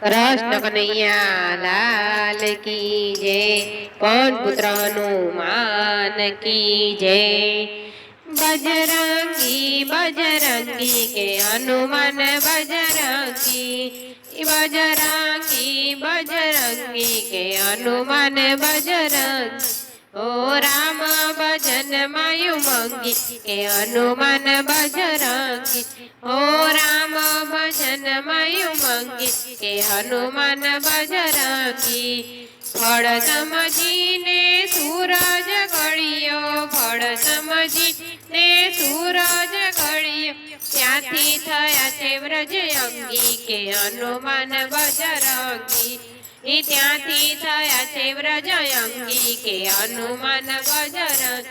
કૃષ્ણ કનૈયા લાલ કી જય પવન પુત્રનું માન કી જય બજરંગી બજરંગી કે હનુમાન બજરંગી બજરંગી બજરંગી કે હનુમાન બજરંગી ઓ રામ ભજન માયુ મંગી કે હનુમાન બજરંગી ઓ રામ ભજન માયુ મંગી કે હનુમાન બજરંગી ફળ સમજીને સૂરજ ગળ્યો ફળ સમજીને સૂરજ ગળ્યો ત્યાંથી થયા છે વ્રજ અંગી કે હનુમાન બજરંગી ઈ ત્યાંથી થયા છે વ્રજ અંગી કે હનુમાન બજરંગ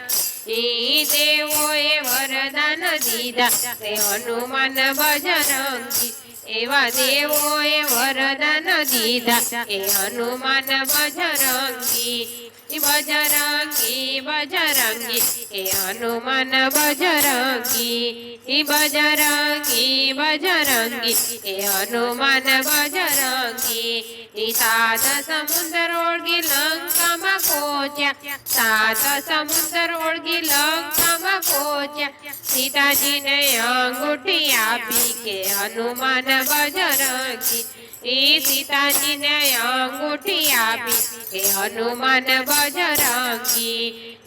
ઈ દેવોએ વરદાન દીધા તે હનુમાન બજરંગી એવા દેવોએ વરદાન દીધા એ હનુમાન બજરંગી ઈ બજરંગી બજરંગી એ હનુમાન બજરંગી ઈ બજરંગી બજરંગી એ હનુમાન બજરંગી ઈ સાત સમુદ્ર ઓળગી લંકામાં कोच्या सात समुद्र ओळगी लग थांब कोच्या सीताजीने अंगुठी आपी के हनुमान बजरंगी। ई सीताजीने अंगुठी आपी के हनुमान बजरंगी।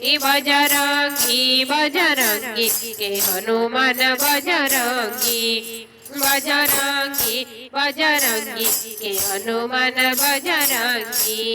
ई बजरंगी बजरंगी के हनुमान बजरंगी। बजरंगी बजरंगी के हनुमान बजरंगी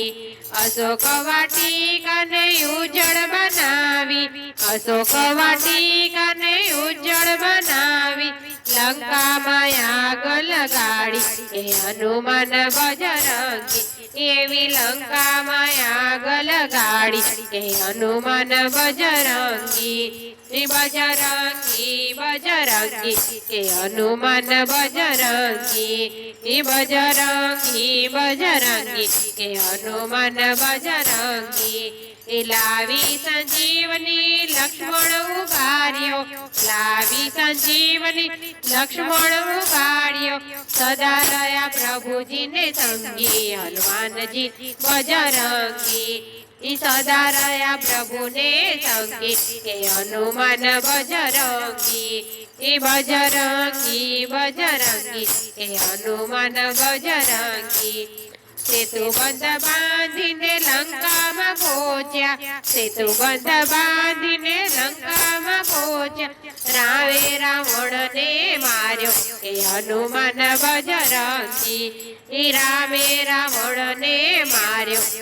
अशोक वाटी ने उजड़ बनावी, अशोक वाटिका ने उजड़ बनावी। लंका माया गोल गाड़ी हे हनुमान बजरंगी એવી લંકા આગ લગાડી એ હનુમાન બજરંગી. બજરંગી બજરંગી. કે હનુમાન બજરંગી. બજરંગી બજરંગી. કે હનુમાન બજરંગી. લાવી સંજીવની લક્ષ્મણ ઉગાર્યો લાવી સંજીવની લક્ષ્મણ ઉગાર્યો સદા રહ્યા પ્રભુજીને સંગી. હનુમાનજી બજરંગી ઈ સદા રહ્યા પ્રભુને સંગી કે હનુમાન બજરંગી એ બજરંગી બજરંગી એ હનુમાન બજરંગી સેતુ બંધ બાંધીને લંકામાં પહોંચ્યા સેતુ બંધ બાંધીને લંકામાં પહોંચ્યા રાવે રાવણને માર્યો એ હનુમાન બજરંગી ઈ રામે રાવણને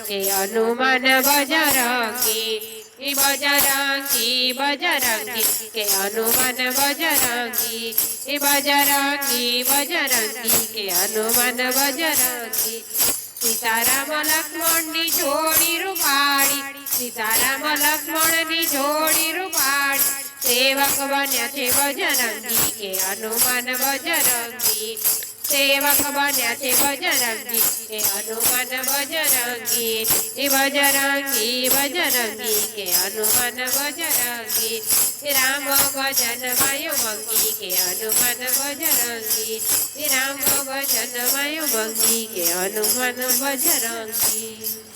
के अनुमन बजरंगी बजरंगी बजरंगी के अनुमन बजरंगी बजरंगी बजरंगी के अनुमन बजरंगी। सीताराम लक्ष्मण नी जोड़ी रूपाड़ी सीताराम लक्ष्मण नी जोड़ी रूपाड़ी सेवक बन्या छे बजरंगी के अनुमन बजरंगी। સેવક બન્યા છે બજરંગી, કે હનુમાન બજરંગી એ બજરંગી બજરંગી, કે હનુમાન બજરંગી રામ ભજન માયો મંગી કે હનુમાન બજરંગી રામ ભજન માયો મંગી કે હનુમાન બજરંગી.